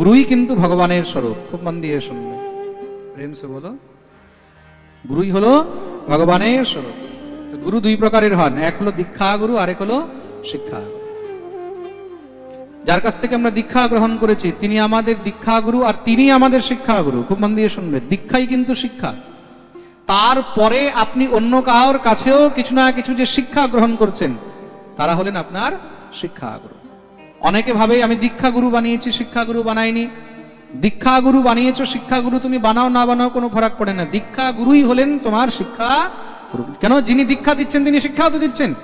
গুরুই কিন্তু ভগবানের স্বরূপ। খুব মন দিয়ে শুনবে। প্রেম সে বলো। গুরুই হলো ভগবানের স্বরূপ। তো গুরু দুই প্রকারের হন। এক হলো দীক্ষা গুরু আরেক হলো শিক্ষা যার কাছ থেকে আমরা দীক্ষা গ্রহণ করেছি তিনি আমাদের দীক্ষা গুরু আর তিনি আমাদের শিক্ষা গুরু। খুব মন দিয়ে শুনবে। দীক্ষাই কিন্তু শিক্ষা। তারপরে আপনি অন্য কারোর কাছেও কিছু না কিছু যে শিক্ষা গ্রহণ করছেন তারা হলেন আপনার শিক্ষা গুরু। অনেকে ভাবে আমি দীক্ষা গুরু বানিয়েছি, শিক্ষা গুরু বানাইনি। দীক্ষা গুরু বানিয়েছো, শিক্ষা গুরু তুমি বানাও, না বানাও কোনো ফরাক পড়ে না। দীক্ষা গুরুই হলেন তোমার শিক্ষা গুরু। কেন? যিনি দীক্ষা দিচ্ছেন, তিনি শিক্ষাও তো দিচ্ছেন।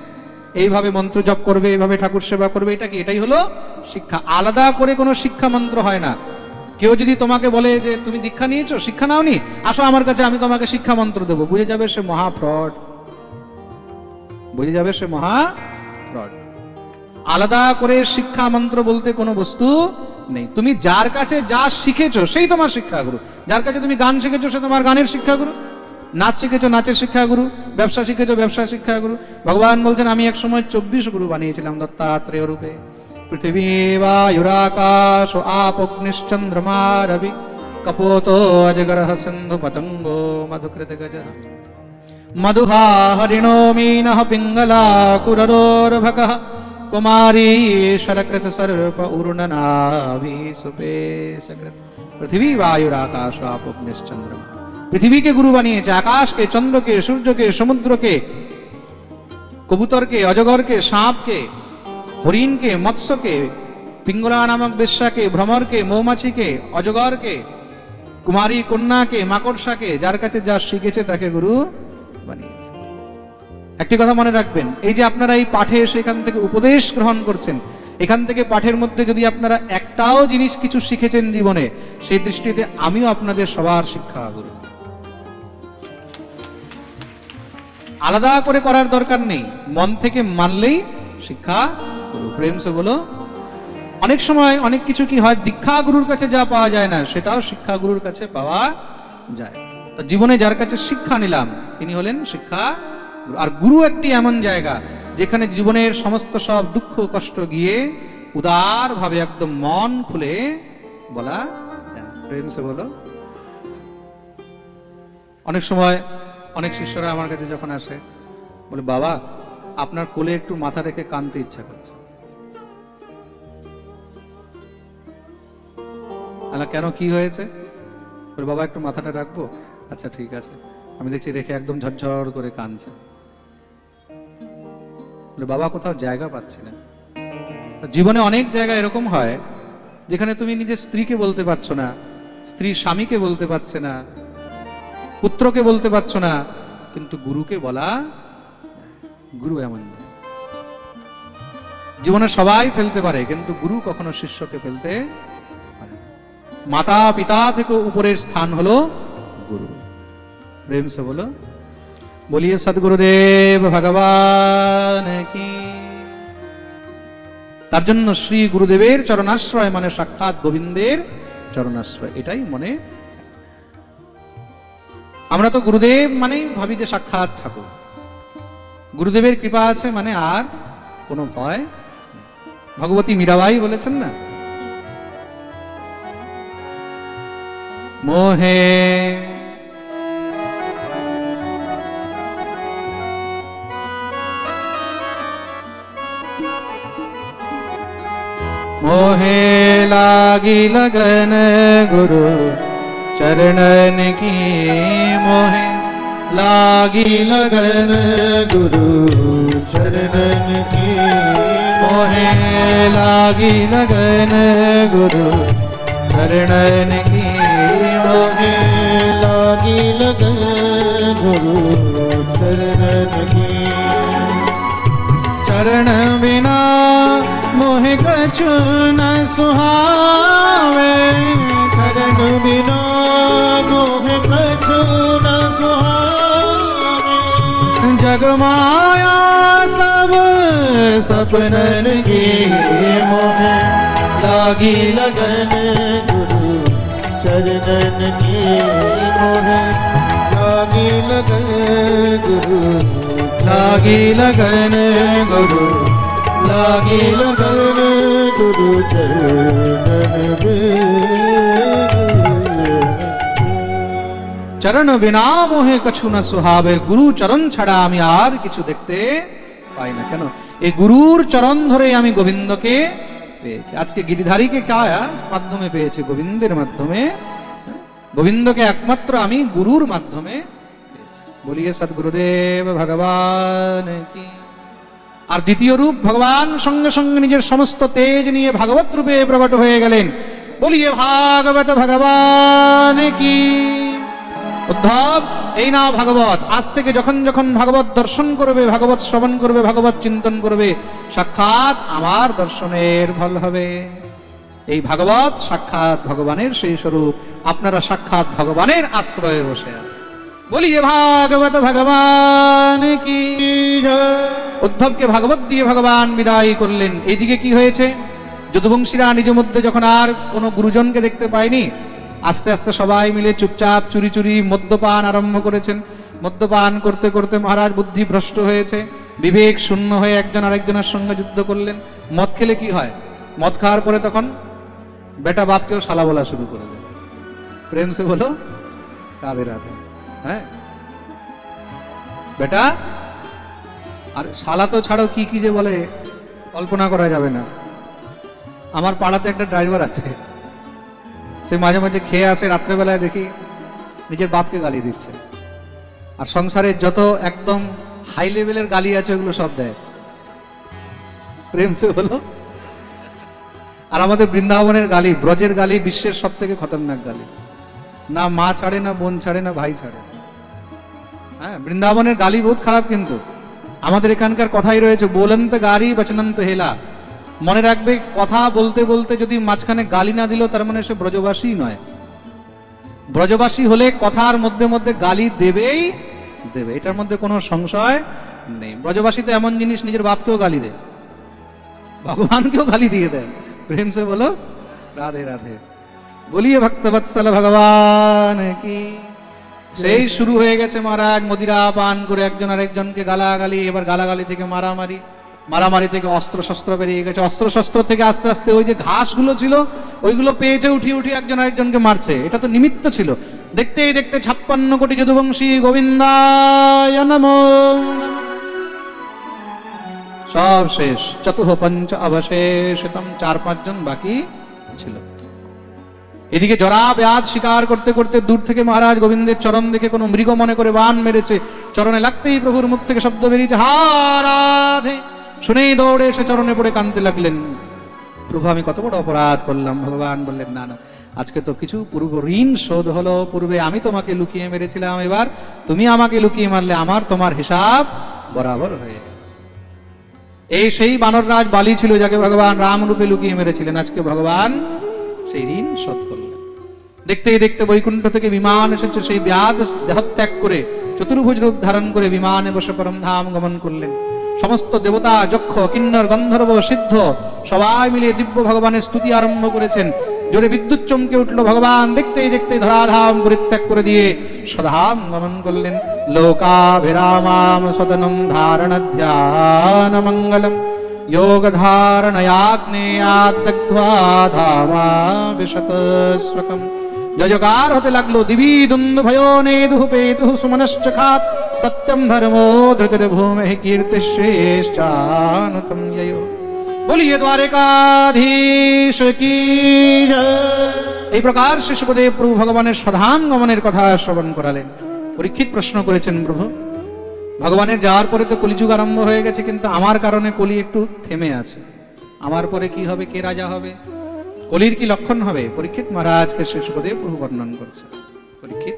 এইভাবে মন্ত্র জপ করবে, এইভাবে ঠাকুর সেবা করবে, এটা কি? এটাই হলো শিক্ষা। আলাদা করে কোনো শিক্ষা মন্ত্র হয় না। কেউ যদি তোমাকে বলে যে, তুমি দীক্ষা নিয়েছো, শিক্ষা নাওনি? আসো আমার কাছে, আমি তোমাকে শিক্ষা মন্ত্র দেবো। বুঝে যাবে সে মহা ফ্রড বুঝে যাবে সে মহা ফ্রড আলাদা করে শিক্ষা মন্ত্র বলতে কোনো বস্তু নেই। তুমি যার কাছে যা শিখেছো, সেই তোমার শিক্ষাগুরু। যার কাছে তুমি গান শিখেছো, সে তোমার গানের শিক্ষাগুরু। নাচ শিখেছো, নাচের শিক্ষাগুরু। ব্যবসা শিখেছো, ব্যবসা শিক্ষাগুরু। ভগবান বলছেন, আমি এক সময় চব্বিশ গুরু বানিয়েছিলাম দত্তাত্রেয় রূপে। পৃথিবী বায়ুরাকাশ আপগ্নিশ্চন্দ্রমা রবি। কপোত অজগরহ সিন্ধু পতঙ্গ মধুকৃত গজ। মধুহা হরিণো মীনহ পিঙ্গলা कुमारी शरकृत सर्प उर्णनाभि सुपे सकृत পৃথিবী বায়ুর আকাশ আপগ্নিশ্চন্দ্রমা পৃথিবীকে গুরু বানিয়েছে আকাশকে চন্দ্রকে সূর্যকে সমুদ্রকে কবুতরকে অজগরকে সাপকে হরিণকে মৎস্যকে পিঙ্গলা নামক বেশ্যাকে ভ্রমরকে মৌমাছিকে অজগরকে কুমারী কন্যাকে মাকড়সাকে যার কাছে যা শিখেছে তাকে গুরু বানিয়েছে একটি কথা মনে রাখবেন, এই যে আপনারা এই পাঠে এসে এখান থেকে উপদেশ গ্রহণ করছেন, এখান থেকে পাঠের মধ্যে যদি আপনারা একটাও জিনিস কিছু শিখেছেন জীবনে, সেই দৃষ্টিতে আমিও আপনাদের সবার শিক্ষা গুরু আলাদা করে করার দরকার নেই, মন থেকে মানলেই শিক্ষা গুরু প্রেম সে বলো, অনেক সময় অনেক কিছু কি হয়, দীক্ষা গুরুর কাছে যা পাওয়া যায় না, সেটাও শিক্ষা গুরুর কাছে পাওয়া যায় জীবনে যার কাছে শিক্ষা নিলাম, তিনি হলেন শিক্ষা। আর গুরু একটি এমন জায়গা যেখানে জীবনের সমস্ত সব দুঃখ, কষ্ট গিয়ে উদার ভাবে একদম মন খুলে বলা যায়। প্রেম সে বলো। অনেক সময় অনেক শিষ্যরা আমার কাছে যখন আসে, বলে, বাবা, আপনার কোলে একটু মাথা রেখে কানতে ইচ্ছা করছে। কেন? কি হয়েছে? বলে, বাবা, একটু মাথাটা রাখব? আচ্ছা ঠিক আছে। আমি দেখছি, রেখে একদম ঝরঝর করে কানছে। বাবা কোথাও জায়গা পাচ্ছি না। জীবনে অনেক জায়গা এরকম হয়, যেখানে তুমি নিজের স্ত্রীকে বলতে পারছ না স্ত্রী স্বামীকে বলতে পারছে না, পুত্রকে বলতে পারছ না, কিন্তু গুরুকে বলা গুরু এমন জীবনে সবাই ফেলতে পারে, কিন্তু গুরু কখনো শিষ্যকে ফেলতে পারে মাতা পিতা থেকে উপরের স্থান হলো গুরু। প্রেম সে বলো বলিয়ে সদগুরুদেব ভগবান কি। তার জন্য শ্রী গুরুদেবের চরণাশ্রয় মানে সাক্ষাৎ গোবিন্দের চরণাশ্রয়, এটাই মনে। আমরা তো গুরুদেব মানেই ভাবি যে সাক্ষাৎ ঠাকুর। গুরুদেবের কৃপা আছে মানে আর কোনো ভয় ভগবতী মীরাবাই বলেছেন না, মোহে लागी लगन गुरु चरणन की मोहे। लागी लगन गुरु चरणन की मोहे। लागी लगन गुरु चरणन की मोहे। लागी लगन गुरु चरणन की। चरण बिना मोह कछु न सुहावे चरण बिना मोह कछु न सुहावे। जग माया सब सपनन की मोह, लागी लगन गुरु चरणन की मोह। लागी लगन गुरु, लागी लगन गुरु लागी लगन गुरु चरणन চরণ বিনা মোহে কছু না সুহাবে গুরু চরণ ছাড়া আমি আর কিছু দেখতে পাই না কেন এই গুরুর চরণ ধরে আমি গোবিন্দকে পেয়েছি আজকে গিরিধারীকে কায়া মাধ্যমে পেয়েছি গোবিন্দের মাধ্যমে গোবিন্দকে একমাত্র আমি গুরুর মাধ্যমে পেয়েছি বলিয়ে সদ্গুরুদেব ভগবান কি আর দ্বিতীয় রূপ ভগবান সঙ্গে সঙ্গে নিজের সমস্ত তেজ নিয়ে ভাগবত রূপে প্রকট হয়ে গেলেন। বলিয়ে, ভাগবত ভগবান কি? উদ্ধব, এই না ভাগবত। আজ থেকে যখন যখন ভাগবত দর্শন করবে, ভাগবত শ্রবণ করবে, ভাগবত চিন্তন করবে, সাক্ষাৎ আমার দর্শনের ফল হবে। এই ভাগবত সাক্ষাৎ ভগবানের সেই স্বরূপ। আপনারা সাক্ষাৎ ভগবানের আশ্রয়ে বসে আছে বলিয়ে ভাগবত ভগবান কি? উদ্ধবকে ভাগবত দিয়ে ভগবান বিদায় করলেন। এইদিকে কি হয়েছে? যদুবংশীরা নিজ মধ্যে যখন আর কোনো গুরুজনকে দেখতে পায়নি আস্তে আস্তে সবাই মিলে চুপচাপ চুরি চুরি মদ্যপান আরম্ভ করেছেন। মদ্যপান করতে করতে মহারাজ বুদ্ধি ভ্রষ্ট হয়েছে। বিবেক শূন্য হয়ে একজন আরেকজনের সঙ্গে যুদ্ধ করলেন। মদ খেলে কি হয়? মদ খাওয়ার পরে তখন বেটা বাপকেও শালা বলা শুরু করে দেয়। প্রেম সে বলো রাধে রাধে। হ্যাঁ। বেটা, আর শালা তো ছাড়াও কি কি যে বলে, কল্পনা করা যাবে না। আমার পাড়াতে একটা ড্রাইভার আছে। সে মাঝে মাঝে খেয়ে আসে, রাত্রেবেলায় দেখি নিজের বাপকে গালি দিচ্ছে। আর সংসারের যত একদম হাই লেভেলের গালি আছে, ওগুলো সব দেয়। প্রেম সে হলো। আর আমাদের বৃন্দাবনের গালি, ব্রজের গালি, বিশ্বের সব থেকে খতরনাক গালি। না মা ছাড়ে, না বোন ছাড়ে, না ভাই ছাড়ে। হ্যাঁ বৃন্দাবনের গালি বহুত খারাপ কিন্তু। আমাদের এখানকার কথাই রয়েছে, বলন্ত গাড়ি বচনন্ত হেলা। মনে রাখবে, কথা বলতে বলতে যদি মাঝখানে গালি না দিল, তার মানে সে ব্রজবাসী নয়। ব্রজবাসী হলে কথার মধ্যে মধ্যে গালি দেবেই দেবে, এটার মধ্যে কোনো সংশয় নেই। ব্রজবাসী তো এমন জিনিস, নিজের বাপকেও গালি দেয়। ভগবানকেও গালি দিয়ে দেয়। প্রেম সে বলো, রাধে রাধে। বলিয়ে ভক্তবৎসল ভগবান কি সেই শুরু হয়ে গেছে মহারাজ, মদিরা পান করে একজন আরেকজনকে গালাগালি, এবার গালাগালি থেকে মারামারি। মারামারি থেকে অস্ত্র শস্ত্র বেরিয়ে গেছে। অস্ত্র শস্ত্র থেকে আস্তে আস্তে ওই যে ঘাসগুলো ছিল, ওইগুলো পেয়েছে উঠি উঠি একজন আরেকজনকে মারছে। এটা তো নিমিত্ত ছিল। দেখতেই দেখতে ছাপ্পান্ন কোটি যদুবংশী গোবিন্দায় নমো। সব শেষ। চতুহ পঞ্চ অবশেষতম চার পাঁচজন বাকি ছিল। এদিকে জরা ব্যাধ শিকার করতে করতে দূর থেকে মহারাজ গোবিন্দের চরণ দেখে কোনো মৃগ মনে করে বান মেরেছে। চরণে লাগতেই প্রভুর মুখ থেকে শব্দ বেরিয়েছে, হারাধে। শুনেই দৌড়ে এসে চরণে পড়ে কাঁদতে লাগলেন। প্রভু, আমি কত বড় অপরাধ করলাম। ভগবান বললেন, না না, আজকে তো কিছু পূর্ব ঋণ শোধ হলো। পূর্বে আমি তোমাকে লুকিয়ে মেরেছিলাম, এবার তুমি আমাকে লুকিয়ে মারলে, আমার তোমার হিসাব বরাবর হয়ে এই সেই বানররাজ বালি ছিল যাকে ভগবান রাম রূপে লুকিয়ে মেরেছিলেন। আজকে ভগবান সেই ঋণ শোধ করলেন। দেখতে দেখতে বৈকুণ্ঠ থেকে বিমান এসেছে, সেই ব্যাধ দেহত্যাগ করে, চতুর্ভুজ রূপ ধারণ করে বিমানে বসে পরম ধাম গমন করলেন। সমস্ত দেবতা, যক্ষ, কিন্নর, গন্ধর্ব, সিদ্ধ, সবাই মিলে দিব্য ভগবানের স্তুতি আরম্ভ করেছেন। জোরে বিদ্যুৎ চমকে উঠল ভগবান, দেখতেই দেখতে ধরাধাম পরিত্যাগ করে দিয়ে সধাম গমন করলেন। লোকাভিরামাম সদনম ধারণ ধ্যান মঙ্গলম ধামা বিশত স্বকম জয়কার হতে লাগল দিবি দুন্দ ভয়ো নেদুহ পেতুহ সুমনশ্চখাত সত্যম ধর্মো ধৃতির ভূমে কীর্তি শ্রেষ্ঠানুতম যয়ো বলিয়ে দ্বারিকাধীশ কি। এই প্রকার শিশুপদেব প্রভু ভগবানের সধাম গমনের কথা শ্রবণ করালেন। পরীক্ষিত প্রশ্ন করেছেন প্রভু। ভগবানের যাওয়ার পরে তো কলিযুগ আরম্ভ হয়ে গেছে, কিন্তু আমার কারণে কলি একটু থেমে আছে। আমার পরে কি হবে, কে রাজা হবে? কলির কি লক্ষণ হবে? পরীক্ষিত মহারাজকে শিশুপদেব প্রভু বর্ণন করছে। পরীক্ষিত।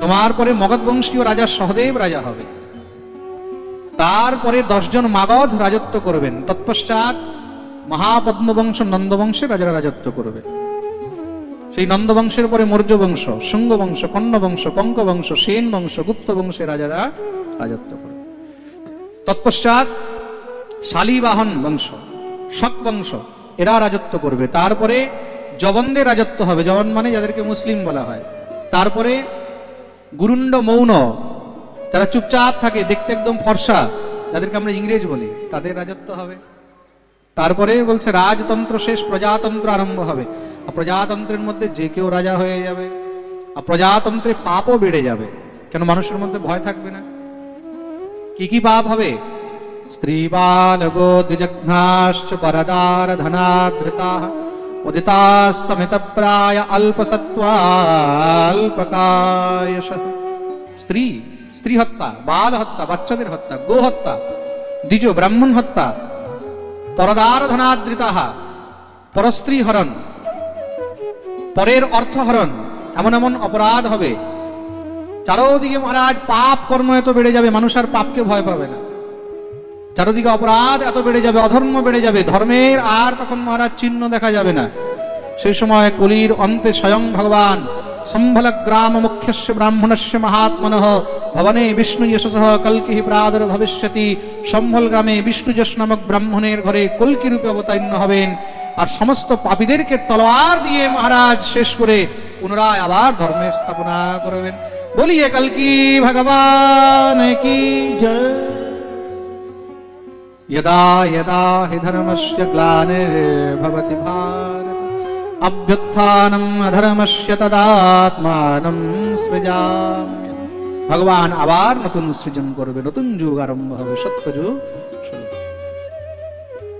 তোমার পরে মগধ বংশীয় রাজা সহদেব রাজা হবে। তারপরে দশজন মাগধ রাজত্ব করবেন। তৎপশ্চাৎ মহাপদ্মবংশ নন্দবংশে রাজারা রাজত্ব করবে। সেই নন্দবংশের পরে মৌর্য বংশ শুঙ্গ বংশ কন্ন বংশ পঙ্ক বংশ সেন বংশ গুপ্ত বংশে রাজারা রাজত্ব করে। তৎপশ্চাৎ শালিবাহন বংশ, শক বংশ এরা রাজত্ব করবে। তারপরে জবনদের রাজত্ব হবে। জবন মানে যাদেরকে মুসলিম বলা হয়। তারপরে গুরুণ্ড মৌন তারা চুপচাপ থাকে, দেখতে একদম ফর্সা, যাদেরকে আমরা ইংরেজ বলি, তাদের রাজত্ব হবে। তারপরে বলছে, রাজতন্ত্র শেষ, প্রজাতন্ত্র আরম্ভ হবে। আর প্রজাতন্ত্রের মধ্যে যে কেউ রাজা হয়ে যাবে আর প্রজাতন্ত্রে পাপও বেড়ে যাবে। কেন মানুষের মধ্যে ভয় থাকবে না? কি কি পাপ হবে? স্ত্রী বালগো দ্বিজঘ্নাশ্চ পরদার ধনাদ্রতা উদিতাস্তমিত প্রায় অল্পসত্ত্বাল্পকায়শ। স্ত্রী স্ত্রী হত্যা বাল হত্যা বাচ্চাদের হত্যা গো হত্যা দ্বিজ ব্রাহ্মণ হত্যা, পরদার ধনাদ্রিতা পরস্ত্রী হরণ পরের অর্থ হরণ। এমন এমন অপরাধ হবে। চারোদিকে মহারাজ, পাপ কর্ম এত বেড়ে যাবে, মানুষ আর পাপকে ভয় পাবে না। চারোদিকে অপরাধ এত বেড়ে যাবে, অধর্ম বেড়ে যাবে, ধর্মের আর তখন মহারাজ চিহ্ন দেখা যাবে না। সেই সময় কলির অন্তে স্বয়ং ভগবান সম্ভল গ্রাম মুখ্যস্য ব্রাহ্মণস্য মহাত্মন, ভবনে বিষ্ণু যশস, কল্কি প্রাদুর ভবিষ্যতি সম্ভল গ্রামে বিষ্ণু যশ নামক ব্রাহ্মণের ঘরে কল্কি রূপে অবতীর্ণ হবেন। আর সমস্ত পাপীদেরকে তলোয়ার দিয়ে মহারাজ শেষ করে পুনরায় আবার ধর্মের স্থাপনা করবেন। বলিয়ে কালকি ভগবান কি? যদা যদা হি ধর্মস্য গ্লানির্ভবতি ভারত। অভ্যুত্থানম অধর্মস্য তদাত্মানম সৃজাম্য ভগবান আবার নতুন সৃজন করবে, নতুন যুগ আরম্ভ হবে, সত্য যুগ।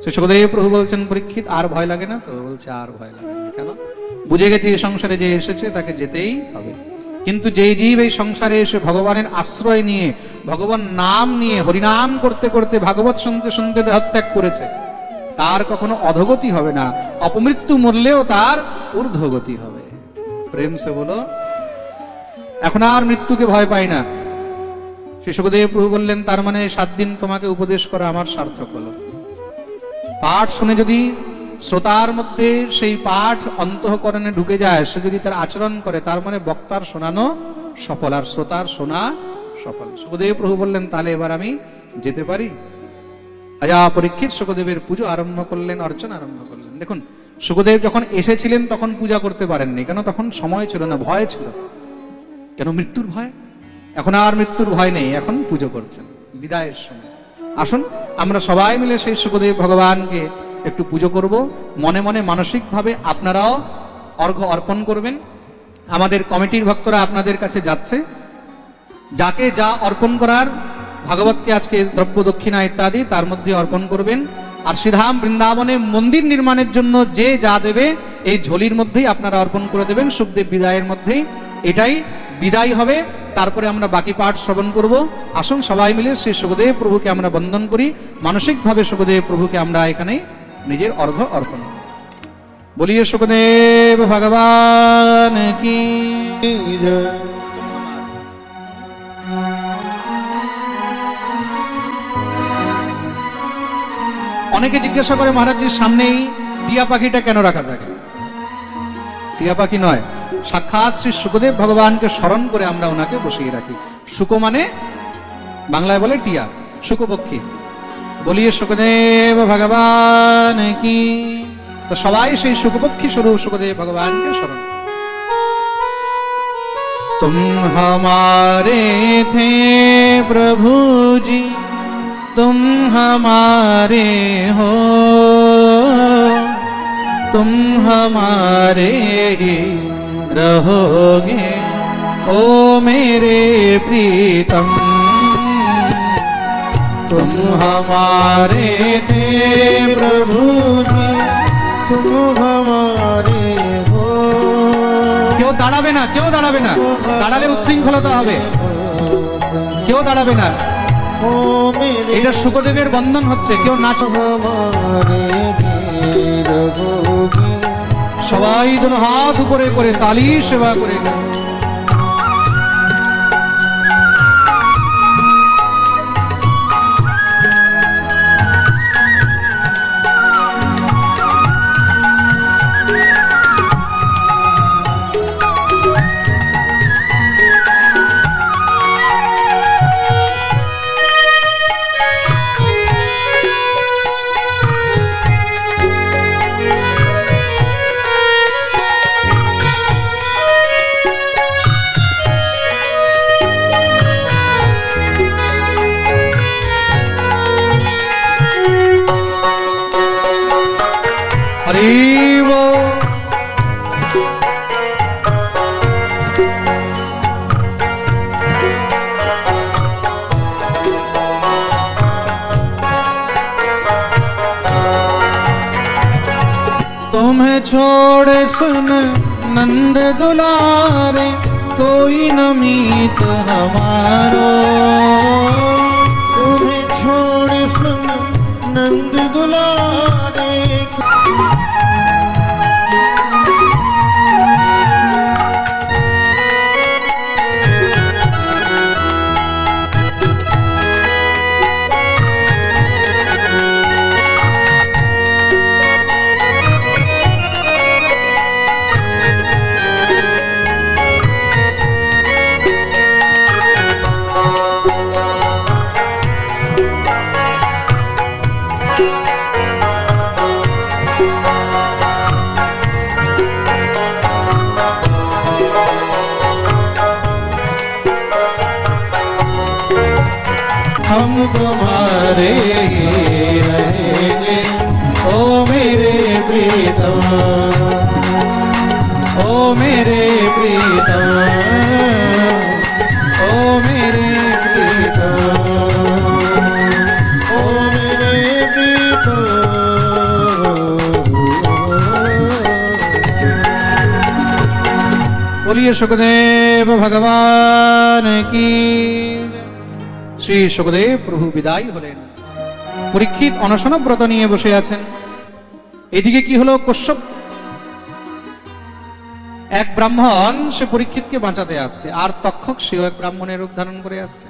শ্রী সুখদেব প্রভু বলছেন, পরীক্ষিত, আর ভয় লাগে না? তো বলছে, আর ভয় লাগে না। কেন? বুঝে গেছে এই সংসারে যে এসেছে, তাকে যেতেই হবে। কিন্তু যেই জীব এই সংসারে এসে ভগবানের আশ্রয় নিয়ে, ভগবান নাম নিয়ে, হরিনাম করতে করতে ভাগবত শুনতে শুনতে দেহত্যাগ করেছে, তার কখনো অধগতি হবে না। অপমৃত্যু মরলেও তার ঊর্ধ্বগতি হবে। প্রেম সে বলো, এখন আর মৃত্যুকে ভয় পাই না। শ্রী সুখদেব প্রভু বললেন, তার মানে সাত দিন তোমাকে উপদেশ করা আমার সার্থক হলো। পাঠ শুনে যদি শ্রোতার মধ্যে সেই পাঠ অন্তঃকরণে ঢুকে যায়, সে যদি তার আচরণ করে, তার মানে বক্তার শোনানো সফল আর শ্রোতার শোনা সফল। সুখদেব প্রভু বললেন, তাহলে এবার আমি যেতে পারি? রাজা পরীক্ষিত সুখদেবের পুজো আরম্ভ করলেন, অর্চনা আরম্ভ করলেন। দেখুন, সুখদেব যখন এসেছিলেন, তখন পূজা করতে পারেননি। কেন? তখন সময় ছিল না, ভয় ছিল। কেন? মৃত্যুর ভয়? এখন আর মৃত্যুর ভয় নেই, এখন পুজো করছেন, বিদায়ের সময়। আসুন, আমরা সবাই মিলে সেই সুখদেব ভগবানকে একটু পুজো করব। মনে মনে মানসিকভাবে আপনারাও অর্ঘ্য অর্পণ করবেন। আমাদের কমিটির ভক্তরা আপনাদের কাছে যাচ্ছে। যাকে যা অর্পণ করার, ভাগবতকে আজকে দ্রব্য দক্ষিণা ইত্যাদি তার মধ্যে অর্পণ করবেন। আর শ্রীধাম বৃন্দাবনে মন্দির নির্মাণের জন্য যে যা দেবে, এই ঝোলির মধ্যেই আপনারা অর্পণ করে দেবেন। সুখদেব বিদায়ের মধ্যেই। এটাই বিদায় হবে। তারপরে আমরা বাকি পাঠ শ্রবণ করব। আসুন সবাই মিলে শ্রী সুখদেব প্রভুকে আমরা বন্দন করি। মানসিকভাবে সুখদেব প্রভুকে আমরা এখানে নিজের অর্ঘ্য অর্পণ। বলিয়ে সুখদেব ভগবান কি অনেকে জিজ্ঞাসা করে মহারাজজির সামনেই টিয়া পাখিটা কেন রাখা থাকে? টিয়া পাখি নয়। সাক্ষাৎ শ্রী সুখদেব ভগবানকে স্মরণ করে আমরা ওনাকে বসিয়ে রাখি সুখ মানে বাংলায় বলে টিয়া সুখপক্ষী বলিয়ে সুখদেব ভগবান কি তো সবাই সেই সুখপক্ষী স্বরূপ সুখদেব ভগবানকে স্মরণ করো। तुम हमारे थे प्रभु जी तुम हमारे हो तुम हमारे ही रहोगे ओ मेरे प्रीतम तुम हमारे थे प्रभु जी तुम हमारे हो কেউ দাঁড়াবে না কেউ দাঁড়াবে না দাঁড়ালে উচ্ছৃঙ্খলতা হবে কেউ দাঁড়াবে না ओ मेरे এটা সুখদেবের বন্ধন হচ্ছে কেউ নাচ हमारे वीर भोगी সবাই যেন হাত উপরে করে তালি সেবা করে Ramana. तुम्हारे ही रहेंगे ओ मेरे प्रीतम ओ मेरे प्रीतम ओ मेरे प्रीतम ओ मेरे प्रीतो बोलिए सुखदेव भगवान की শ্রী সুখদেব প্রভু বিদায় হলেন। পরীক্ষিত অনশনব্রত নিয়ে বসে আছেন। এদিকে কি হলো কশ্যপ? এক ব্রাহ্মণ সে পরীক্ষিতকে বাঁচাতে আসছে, আর তক্ষক সেও এক ব্রাহ্মণের রূপ ধারণ করে আসছে।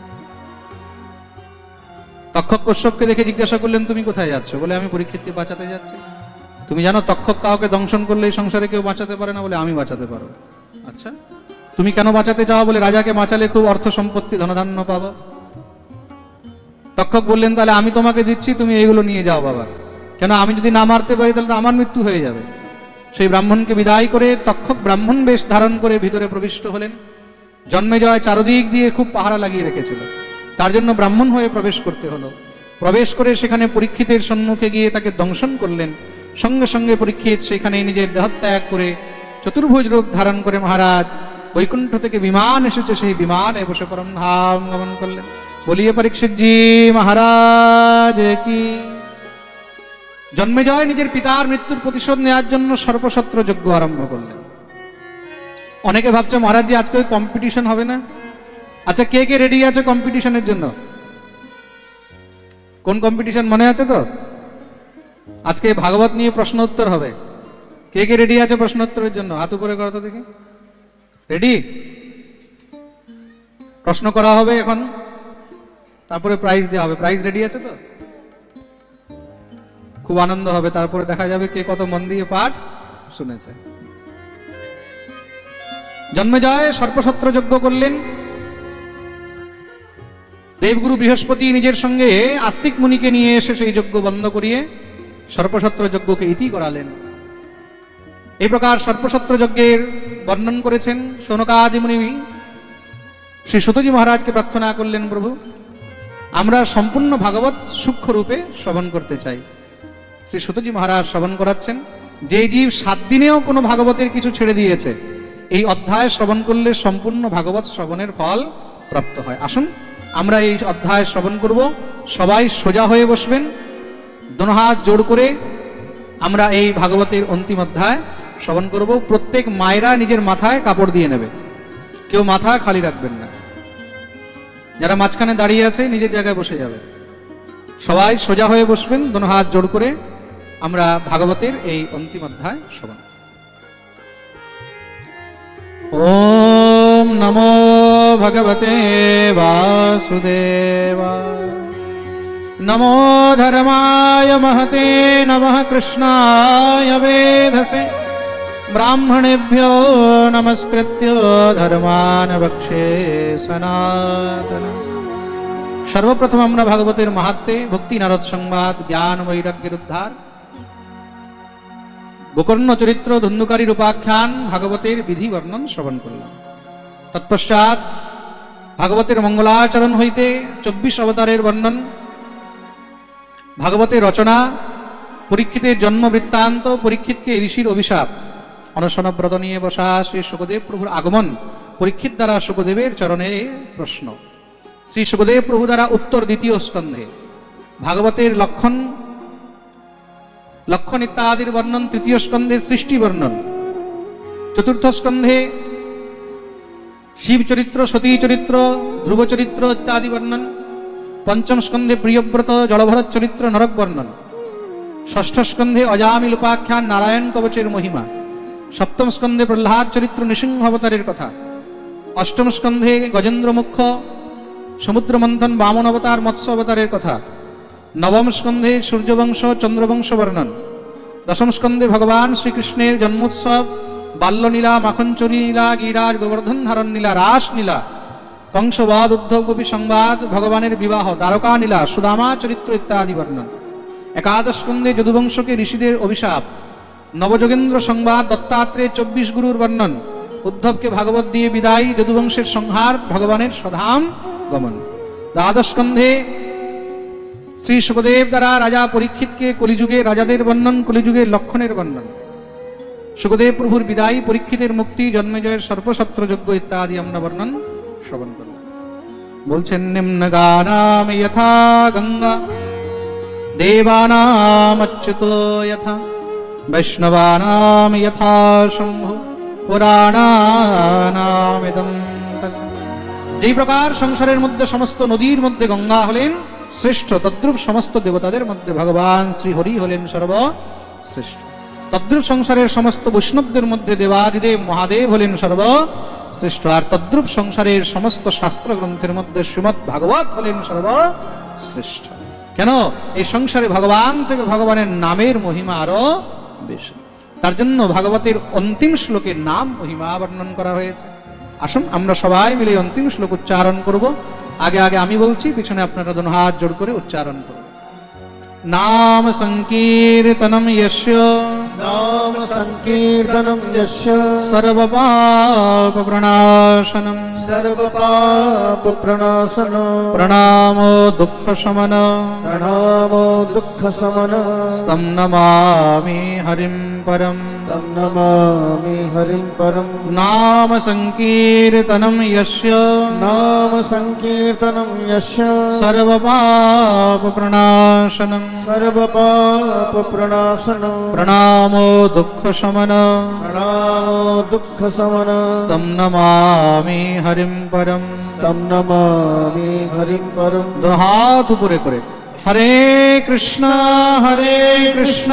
তক্ষক কশ্যপকে দেখে জিজ্ঞাসা করলেন, তুমি কোথায় যাচ্ছ? বলে, আমি পরীক্ষিতকে বাঁচাতে যাচ্ছি। তুমি জানো, তক্ষক কাউকে দংশন করলে এই সংসারে কেউ বাঁচাতে পারে না বলে আমি বাঁচাতে পারো আচ্ছা তুমি কেন বাঁচাতে চাও বলে রাজাকে বাঁচালে খুব অর্থ সম্পত্তি ধনধান্য পাবো। তক্ষক বললেন, তাহলে আমি তোমাকে দিচ্ছি, তুমি এইগুলো নিয়ে যাও বাবা। কেন, আমি যদি না মারতে পারি, তাহলে তো আমার মৃত্যু হয়ে যাবে। সেই ব্রাহ্মণকে বিদায় করে তক্ষক ব্রাহ্মণ বেশ ধারণ করে ভিতরে প্রবিষ্ট হলেন। জন্মে জয় চারদিক দিয়ে খুব পাহারা লাগিয়ে রেখেছিল। তার জন্য ব্রাহ্মণ হয়ে প্রবেশ করতে হলো। প্রবেশ করে সেখানে পরীক্ষিতের সম্মুখে গিয়ে তাকে দংশন করলেন। সঙ্গে সঙ্গে পরীক্ষিত সেখানে নিজের দেহত্যাগ করে চতুর্ভুজ রূপ ধারণ করে মহারাজ বৈকুণ্ঠ থেকে বিমান এসেছে। সেই বিমানে বসে পরম ধাম গমন করলেন। বলিয়ে পরীক্ষিত জি মহারাজ কি। জন্মেজয় নিজের পিতার মৃত্যুর প্রতিশোধ নেওয়ার জন্য সর্বসত্র যজ্ঞ আরম্ভ করলেন। অনেকে ভাবছে মহারাজ জি, আজকে ওই কম্পিটিশন হবে না? আচ্ছা কে কে রেডি আছে কম্পিটিশনের জন্য? কোন কম্পিটিশন মনে আছে তো? আজকে ভাগবত নিয়ে প্রশ্ন উত্তর হবে। কে কে রেডি আছে প্রশ্ন উত্তরের জন্য? হাত উপরে করো তো দেখি। রেডি প্রশ্ন করা হবে এখন। তারপরে প্রাইজ দেওয়া হবে। প্রাইজ রেডি আছে তো? খুব আনন্দ হবে। তারপরে দেখা যাবে কে কত মন দিয়ে পাঠ শুনেছে। জন্মজয় সর্পসত্র যজ্ঞ করলেন। দেবগুরু বৃহস্পতি নিজের সঙ্গে আস্তিক মুনিকে নিয়ে এসে সেই যজ্ঞ বন্ধ করিয়ে সর্পসত্র যজ্ঞকে ইতি করালেন। এই প্রকার সর্পসত্র যজ্ঞের বর্ণন করেছেন সনকাদি মুনি শ্রী সুতজি মহারাজকে প্রার্থনা করলেন প্রভু আমরা সম্পূর্ণ ভাগবত সূক্ষ্ম রূপে শ্রবণ করতে চাই। শ্রী সুতজি মহারাজ শ্রবণ করাচ্ছেন, যে জীব সাত দিনেও কোনো ভাগবতের কিছু ছেড়ে দিয়েছে, এই অধ্যায় শ্রবণ করলে সম্পূর্ণ ভাগবত শ্রবণের ফল প্রাপ্ত হয়। আসুন, আমরা এই অধ্যায় শ্রবণ করব, সবাই সোজা হয়ে বসবেন, দোনহাত জোর করে আমরা এই ভাগবতের অন্তিম অধ্যায় শ্রবণ করব। প্রত্যেক মায়েরা নিজের মাথায় কাপড় দিয়ে নেবে, কেউ মাথা খালি রাখবেন না। যারা মাঝখানে দাঁড়িয়ে আছে, নিজের জায়গায় বসে যাবে। সবাই সোজা হয়ে বসবেন, দোনো হাত জোর করে। আমরা ভাগবতের এই অন্তিম অধ্যায় শ্রবণ ওম নমো ভগবতে বাসুদেবা নমো ধর্মায় মহতে নমঃ কৃষ্ণায় বেধসে। ব্রাহ্মণেভ্यो নমস্কৃত্য ধর্মান বক্ষে সনাতন সর্বপ্রথম আমরা ভাগবতের মাহাত্মে ভক্তি নারদ সংবাদ জ্ঞান বৈরাগ্যের উদ্ধার গোকর্ণ চরিত্র ধন্যকারীর রূপাখ্যান ভাগবতের বিধি বর্ণন শ্রবণ করলাম তৎপশ্চাৎ ভাগবতের মঙ্গলাচরণ হইতে চব্বিশ অবতারের বর্ণন ভাগবতের রচনা পরীক্ষিতের জন্ম বৃত্তান্ত পরীক্ষিতকে ঋষির অভিশাপ অনশনব্রত নিয়ে বসা শ্রী সুখদেব প্রভুর আগমন পরীক্ষিত দ্বারা সুখদেবের চরণে প্রশ্ন। শ্রী সুখদেব প্রভু দ্বারা উত্তর দ্বিতীয় স্কন্ধে। ভাগবতের লক্ষণ লক্ষণ ইত্যাদির বর্ণন তৃতীয় স্কন্ধে সৃষ্টি বর্ণন। চতুর্থ স্কন্ধে শিব চরিত্র সতী চরিত্র ধ্রুব চরিত্র ইত্যাদি বর্ণন। পঞ্চম স্কন্ধে প্রিয়ব্রত, জলভরত চরিত্র নরক বর্ণন। ষষ্ঠ স্কন্ধে অজামিল উপাখ্যান নারায়ণ কবচের মহিমা। সপ্তম স্কন্ধে প্রহ্লাদ চরিত্র নৃসিংহ অবতারের কথা। অষ্টম স্কন্ধে গজেন্দ্র মুখ্য, সমুদ্র মন্থন বামন অবতার মৎস্য অবতারের কথা। নবম স্কন্ধে সূর্যবংশ, চন্দ্রবংশ বর্ণন। দশম স্কন্ধে ভগবান শ্রীকৃষ্ণের জন্মোৎসব বাল্যলীলা মাখনচুরি লীলা গিরাজ, গোবর্ধন ধারণ লীলা রাস লীলা কংসবাদ উদ্ধব গোপী সংবাদ, ভগবানের বিবাহ, দ্বারকা লীলা সুদামা চরিত্র ইত্যাদি বর্ণন। একাদশ স্কন্ধে যদুবংশকে ঋষিদের অভিশাপ। নবযোগেন্দ্র সংবাদ, দত্তাত্রেয় চব্বিশ গুরুর বর্ণন। উদ্ধবকে ভাগবত দিয়ে বিদায়, যদুবংশের সংহার, ভগবানের সধাম গমন। দ্বাদশ শ্রী সুখদেব দ্বারা রাজা পরীক্ষিতকে কলিযুগে রাজাদের বর্ণন কলিযুগে লক্ষণের বর্ণন। সুখদেব প্রভুর বিদায়, পরীক্ষিতের মুক্তি, জন্মেজয়ের সর্বসত্রযোগ্য ইত্যাদি আমরা বর্ণন, শ্রবণ করব। বলছেন, নিম্ন গানাম যথা গঙ্গা দেবানামচ্যুত যথা বৈষ্ণবানাম যথা শম্ভু পুরাণানামিদম। যেই প্রকার সংসারের মধ্যে সমস্ত নদীর মধ্যে গঙ্গা হলেন শ্রেষ্ঠ, তদ্রুপ সমস্ত দেবতাদের মধ্যে ভগবান শ্রী হরি হলেন সর্বশ্রেষ্ঠ তদ্রুপ সংসারের সমস্ত বৈষ্ণবদের মধ্যে দেবাদিদেব মহাদেব হলেন সর্বশ্রেষ্ঠ আর তদ্রুপ সংসারের সমস্ত শাস্ত্র গ্রন্থের মধ্যে শ্রীমৎ ভাগবত হলেন সর্বশ্রেষ্ঠ কেন? এই সংসারে ভগবান থেকে ভগবানের নামের মহিমা আরও বেশি। তার জন্য ভাগবতের অন্তিম শ্লোকের নাম মহিমা বর্ণন করা হয়েছে। আসুন, আমরা সবাই মিলে অন্তিম শ্লোক উচ্চারণ করব। আগে আগে আমি বলছি, পিছনে আপনারা দোনো হাত জোড় করে উচ্চারণ করুন। নাম সংকীর্তনম যস্য नाम सङ्कीर्तनं यस्य सर्वपापप्रणाशनं सर्वपापप्रणाशन प्रणामो दुःखशमन प्रणामो दुःखशमन स्तं हरिम् परं तं नमामि हरिं परं। नाम संकीर्तनम यस्य। नाम सङ्कीर्तनं यस्य। सर्वपापप्रणाशनं। सर्वपापप्रणाशनं। प्रणामो दुःखशमन। प्रणामो दुःखशमन। तम नमामि हरिं परम। तम नमामि हरिं परं दुहातु पुरे करे हरे कृष्ण हरे कृष्ण।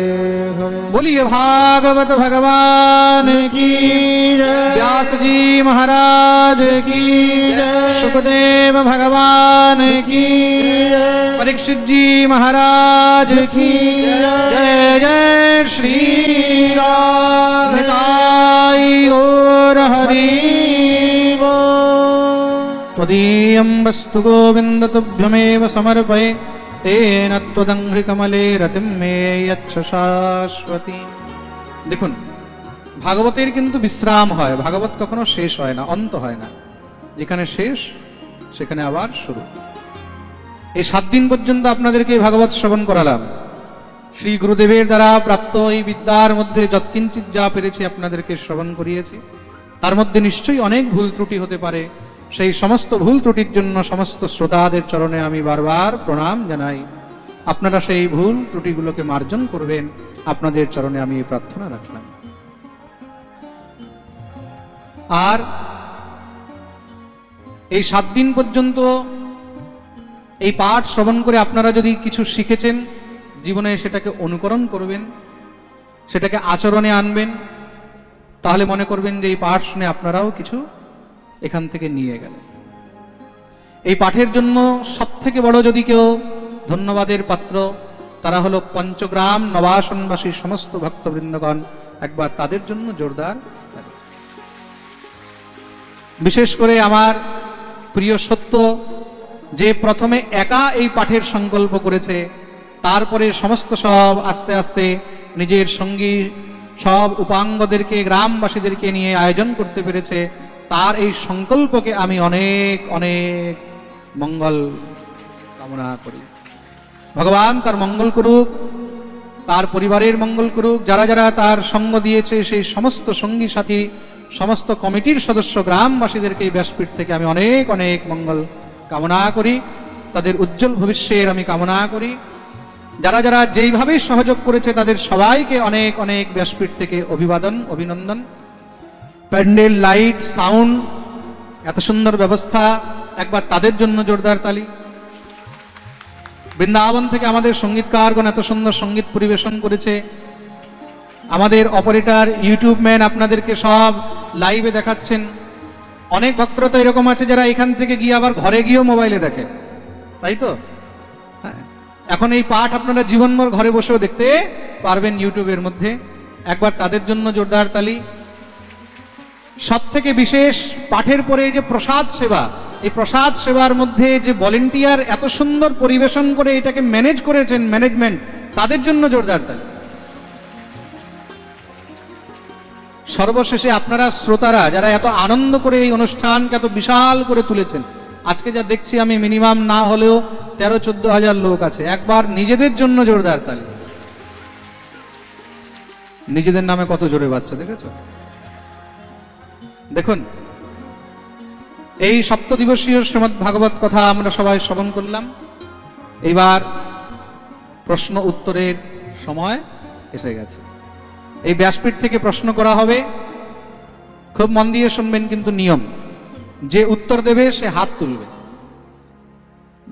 बोलिए, भागवत भगवान की व्यास जी महाराज की सुखदेव भगवान की परीक्षित जी महाराज की जय। जय श्री राम। गौर हरि त्वदीयं वस्तु गोविन्द तुभ्यमेव समर्पये। দেখুন ভাগবতের কিন্তু বিশ্রাম হয় ভাগবত কখনো শেষ হয় না অন্ত হয় না যেখানে শেষ সেখানে আবার শুরু এই সাত দিন পর্যন্ত আপনাদেরকে ভাগবত শ্রবণ করালাম শ্রী গুরুদেবের দ্বারা প্রাপ্ত এই বিদ্যার মধ্যে যৎকিঞ্চিত যা পেরেছি আপনাদেরকে শ্রবণ করিয়েছি তার মধ্যে নিশ্চয়ই অনেক ভুল ত্রুটি হতে পারে সেই সমস্ত ভুল ত্রুটির জন্য সমস্ত শ্রোতাদের চরণে আমি বারবার প্রণাম জানাই। আপনারা সেই ভুল ত্রুটিগুলোকে মার্জন করবেন, আপনাদের চরণে আমি এই প্রার্থনা রাখলাম। আর এই সাত দিন পর্যন্ত এই পাঠ শ্রবণ করে আপনারা যদি কিছু শিখেছেন, জীবনে সেটাকে অনুকরণ করবেন, সেটাকে আচরণে আনবেন, তাহলে মনে করবেন যে এই পাঠ শুনে আপনারাও কিছু এখান থেকে নিয়ে গেলেন এই পাঠের জন্য সব থেকে বড় যদি কেউ ধন্যবাদের পাত্র, তারা হলো পঞ্চগ্রাম নবাসনবাসী সমস্ত ভক্তবৃন্দগণ, একবার তাদের জন্য জোরদার বিশেষ করে আমার প্রিয় সত্য, যে প্রথমে একা এই পাঠের সংকল্প করেছে, তারপরে সমস্ত সব আস্তে আস্তে নিজের সঙ্গী সব উপাঙ্গদেরকে, গ্রামবাসীদেরকে নিয়ে আয়োজন করতে পেরেছে তার এই সংকল্পকে আমি অনেক অনেক মঙ্গল কামনা করি। ভগবান তার মঙ্গল করুক, তার পরিবারের মঙ্গল করুক, যারা যারা তার সঙ্গ দিয়েছে, সেই সমস্ত সঙ্গী সাথী, সমস্ত কমিটির সদস্য গ্রামবাসীদেরকে এই ব্যাসপীঠ থেকে আমি অনেক অনেক মঙ্গল কামনা করি। তাদের উজ্জ্বল ভবিষ্যের আমি কামনা করি। যারা যারা যেইভাবে সহযোগ করেছে, তাদের সবাইকে অনেক অনেক ব্যাসপীঠ থেকে অভিবাদন, অভিনন্দন। প্যান্ডেল, লাইট, সাউন্ড, এত সুন্দর ব্যবস্থা। একবার তাদের জন্য জোরদার তালি। বৃন্দাবন থেকে আমাদের সঙ্গীতকারগণ এত সুন্দর সংগীত পরিবেশন করেছে। আমাদের অপারেটর, ইউটিউব ম্যান আপনাদেরকে সব লাইভে দেখাচ্ছেন। অনেক ভক্তরা তো এরকম আছে যারা এখান থেকে গিয়ে আবার ঘরে গিয়েও মোবাইলে দেখে। তাই তো? হ্যাঁ। এখন এই পাঠ আপনারা জীবনভর ঘরে বসেও দেখতে পারবেন ইউটিউবের মধ্যে। একবার তাদের জন্য জোরদার তালি। সব থেকে বিশেষ পাঠের পরে যে প্রসাদ সেবা, এই প্রসাদ সেবার মধ্যে যে ভলেন্টিয়ার এত সুন্দর পরিবেশন করে এটাকে ম্যানেজ করেছেন ম্যানেজমেন্ট তাদের জন্য জোরদার তালি সর্বশেষে আপনারা শ্রোতারা যারা এত আনন্দ করে এই অনুষ্ঠানকে এত বিশাল করে তুলেছেন, আজকে যা দেখছি আমি মিনিমাম না হলেও তেরো, চোদ্দ হাজার লোক আছে। একবার নিজেদের জন্য জোরদার তালি নিজেদের নামে কত জোরে বাচ্চা দেখেছ? দেখুন, এই সপ্তদিবসীয় শ্রীমৎ ভাগবত কথা আমরা সবাই শ্রবণ করলাম। এইবার প্রশ্ন উত্তরের সময় এসে গেছে। এই ব্যাসপীঠ থেকে প্রশ্ন করা হবে, খুব মন দিয়ে শুনবেন কিন্তু নিয়ম। যে উত্তর দেবে, সে হাত তুলবে।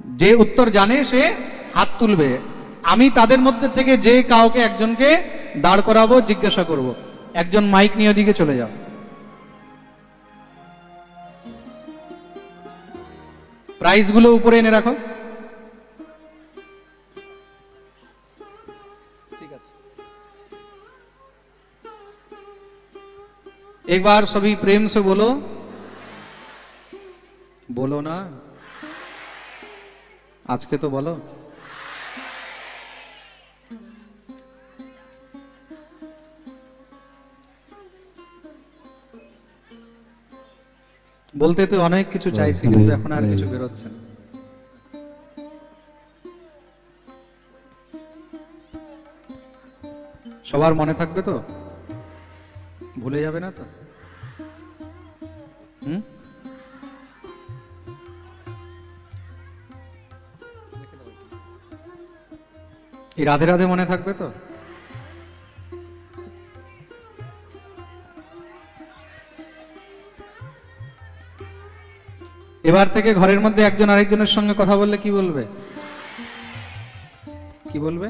যে উত্তর জানে, সে হাত তুলবে। আমি তাদের মধ্যে থেকে যে কাউকে একজনকে দাঁড় করাবো, জিজ্ঞাসা করব। একজন মাইক নিয়ে ওদিকে চলে যাও। প্রাইজগুলো উপরে এনে রাখো। ঠিক আছে। একবার সবই প্রেম সে বলো। বলো না। আজকে তো বলো। বলতে তো অনেক কিছু চাইছি কিন্তু এখন আর কিছু বেরোচ্ছে না। সবার মনে থাকবে তো? ভুলে যাবে না তো? হুম? এই রাধে রাধে মনে থাকবে তো? এবার থেকে ঘরের মধ্যে একজন আরেকজনের সঙ্গে কথা বললে কি বলবে? কি বলবে?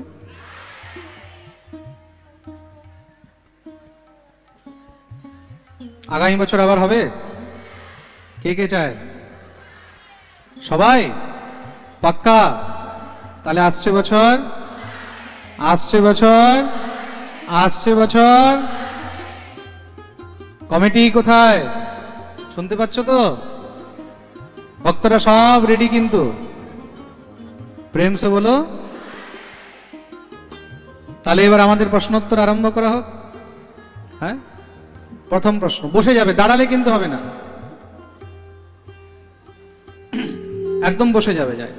আগামী বছর আবার হবে? কে কে চায়? সবাই? পাক্কা? তাহলে আসছে বছর? আসছে বছর? আসছে বছর? কমিটি কোথায়? শুনতে পাচ্ছ তো? ভক্তরা সব রেডি কিন্তু? প্রেম সে বলো। তাহলে এবার আমাদের প্রশ্নোত্তর আরম্ভ করা হোক। হ্যাঁ? প্রথম প্রশ্ন, বসে যাবে, দাঁড়ালে কিন্তু হবে না। একদম বসে যাবে যায়